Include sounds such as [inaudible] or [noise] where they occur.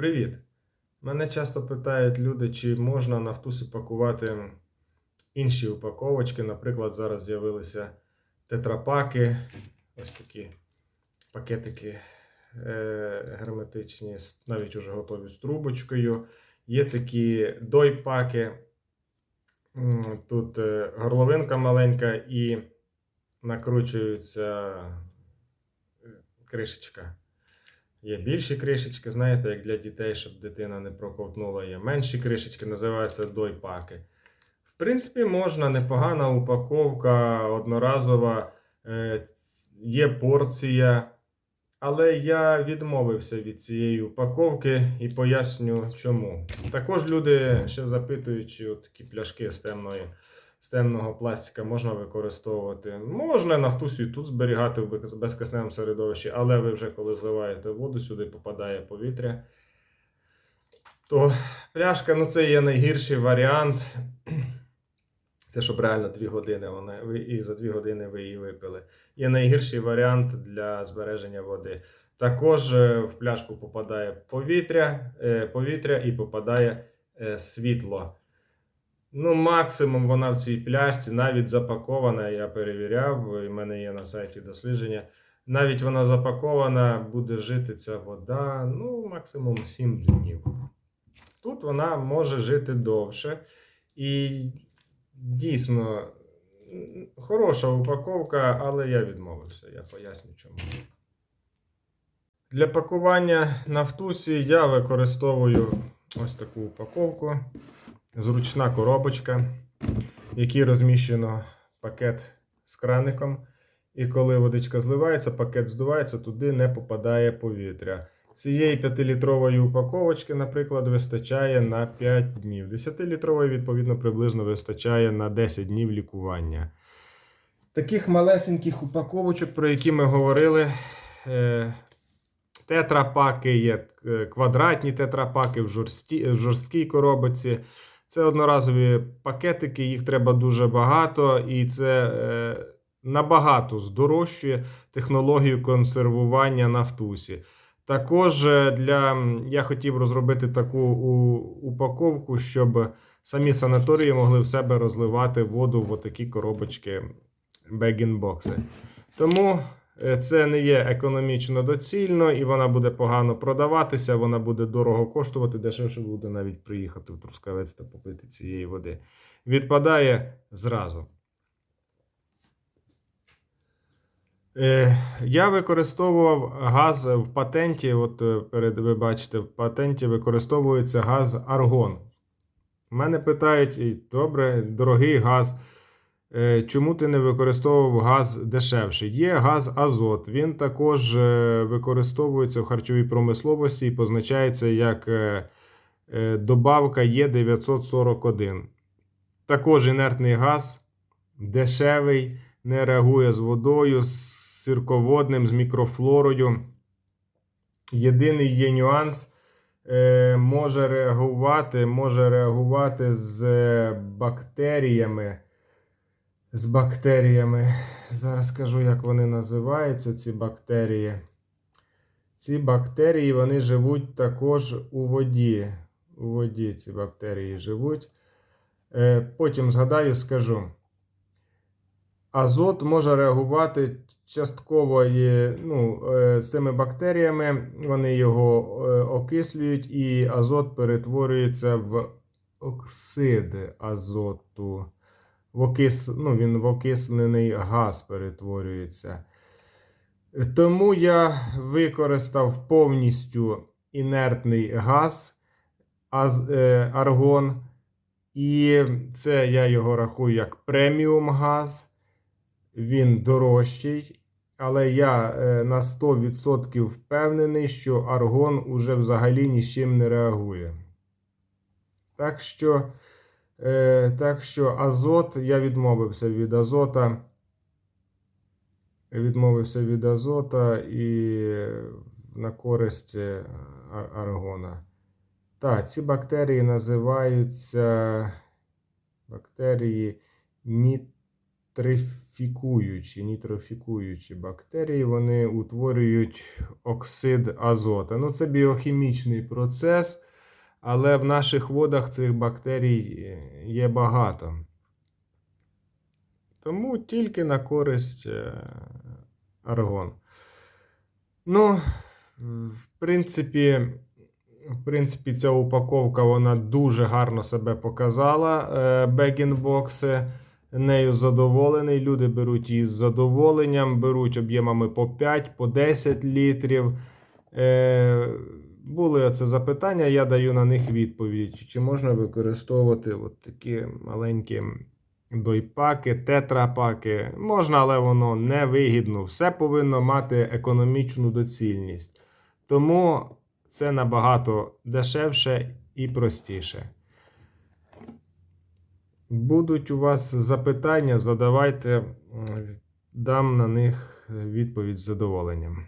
Привіт! Мене часто питають люди, чи можна на втусі пакувати інші упаковочки. Наприклад, зараз з'явилися тетрапаки, ось такі пакетики е, герметичні, навіть уже готові з трубочкою. Є такі дойпаки. Тут е, горловинка маленька і накручується е, кришечка. Є більші кришечки, знаєте, як для дітей, щоб дитина не проковтнула. Є менші кришечки, називаються дойпаки. В принципі, можна непогана упаковка, одноразова, е, є порція. Але я відмовився від цієї упаковки і поясню чому. Також люди ще запитують, чи такі пляшки з темної. З темного пластика можна використовувати. Можна нафтусю і тут зберігати в без- безкисневому середовищі, але ви вже коли зливаєте воду, сюди попадає повітря. То пляшка, ну це є найгірший варіант. [clears throat] Це щоб реально 2 години вона, і за 2 години ви її випили. Є найгірший варіант для збереження води. Також е, в пляшку попадає повітря, е, повітря і попадає е, світло. Ну, максимум вона в цій пляшці, навіть запакована, я перевіряв, і в мене є на сайті дослідження. Навіть вона запакована, буде жити ця вода, ну, максимум 7 днів. Тут вона може жити довше. І дійсно хороша упаковка, але я відмовився. Я поясню чому. Для пакування на втусі я використовую ось таку упаковку зручна коробочка, в якій розміщено пакет з краником. І коли водичка зливається, пакет здувається, туди не попадає повітря. Цієї 5-літрової упаковочки, наприклад, вистачає на 5 днів. 10-літрової, відповідно, приблизно вистачає на 10 днів лікування. Таких малесеньких упаковочок, про які ми говорили, е, тетрапаки є, е, квадратні тетрапаки в, жорсткій коробці. Це одноразові пакетики, їх треба дуже багато, і це е, набагато здорожчує технологію консервування на втусі. Також е, для, я хотів розробити таку упаковку, щоб самі санаторії могли в себе розливати воду в отакі коробочки бекінбокси. Тому це не є економічно доцільно, і вона буде погано продаватися, вона буде дорого коштувати, дешевше буде навіть приїхати в Трускавець та попити цієї води. Відпадає зразу. Е, Я використовував газ в патенті. От е, перед ви бачите, в патенті використовується газ аргон. Мене питають: добре, дорогий газ. Е, Чому ти не використовував газ дешевший? Є газ азот. Він також е, використовується в харчовій промисловості і позначається як е, добавка Є941. Також інертний газ дешевий, не реагує з водою, з сірководним, з мікрофлорою. Єдиний є нюанс. Може реагувати, може реагувати з бактеріями з бактеріями. Зараз скажу, як вони називаються, ці бактерії. Ці бактерії вони живуть також у воді. У воді ці бактерії живуть. Е, Потім згадаю, скажу. Азот може реагувати частково ну, е, з цими бактеріями. Вони його е, окислюють, і азот перетворюється в оксид азоту в окис... ну, він в окислений газ перетворюється. Тому я використав повністю інертний газ аз... е, аргон. І це я його рахую як преміум газ. Він дорожчий. Але я е, на 100% впевнений, що аргон уже взагалі ні з чим не реагує. Так що. Е, так що азот, я відмовився від азота. Відмовився від азота і на користь е, аргона. Так, ці бактерії називаються бактерії нітрифікуючі, нітрофікуючі бактерії, вони утворюють оксид азота. Ну, це біохімічний процес, але в наших водах цих бактерій е, є багато. Тому тільки на користь е, аргон. Ну, в принципі, в принципі, ця упаковка вона дуже гарно себе показала. е, Бегінбокси. Нею задоволений. Люди беруть її з задоволенням, беруть об'ємами по 5, по 10 літрів. Були оце запитання, я даю на них відповідь. Чи можна використовувати от такі маленькі дойпаки, тетрапаки? Можна, але воно не вигідно. Все повинно мати економічну доцільність. Тому це набагато дешевше і простіше. Будуть у вас запитання, задавайте, дам на них відповідь з задоволенням.